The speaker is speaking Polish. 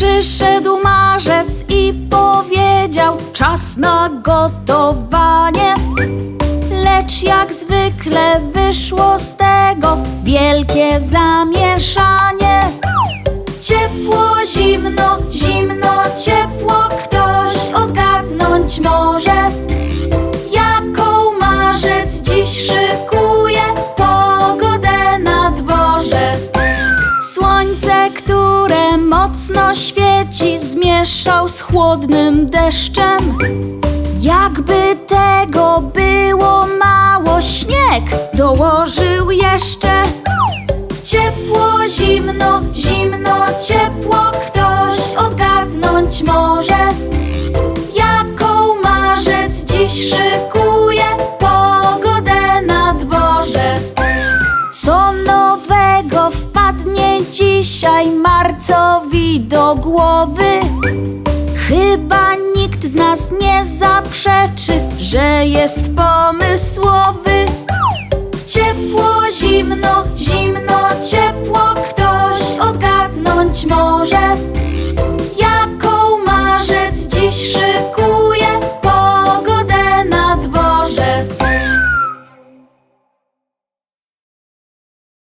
Przyszedł marzec i powiedział czas na gotowanie. Lecz jak zwykle wyszło z tego wielkie zamieszanie. Ciepło, zimno, zimno, ciepło, ktoś odgadnąć może. Jaką marzec dziś szykuje pogodę na dworze? Słońce, które mocno świeci, zmieszał z chłodnym deszczem. Jakby tego było mało, śnieg dołożył jeszcze. Ciepło, zimno, zimno, ciepło, dzisiaj marcowi do głowy? Chyba nikt z nas nie zaprzeczy, że jest pomysłowy. Ciepło, zimno,